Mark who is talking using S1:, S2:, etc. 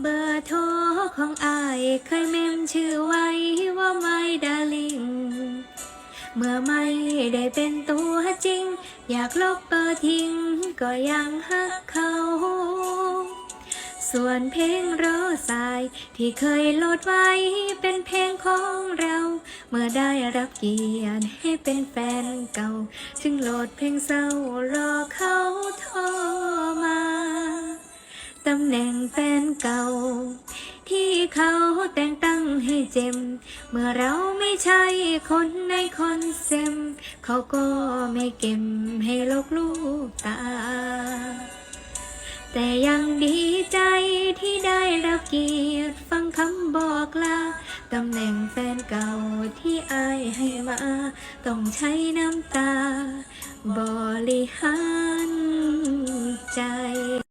S1: เบอร์โทรของอายเคยเมมชื่อไว้ว่าไม่ดาลิง เมื่อไม่ได้เป็นตัวจริง อยากลบเบอร์ทิ้งก็ยังฮักเขา ส่วนเพลงรอสายที่เคยโหลดไว้เป็นเพลงของเรา เมื่อได้รับเกียรติให้เป็นแฟนเก่า จึงโหลดเพลงเศร้ารอเขาำแหน่งแฟนเก่า ที่เขาแต่งตั้งให้เจมเมื่อเราไม่ใช่คนในคอนเซมเขาก็ไม่เก็มให้ลกลูกตา แต่ยังดีใจที่ได้รับเกียรติฟังคำบอกลาตำแหน่งแฟนเก่าที่อายให้มา ต้องใช้น้ำตา บริหารใจ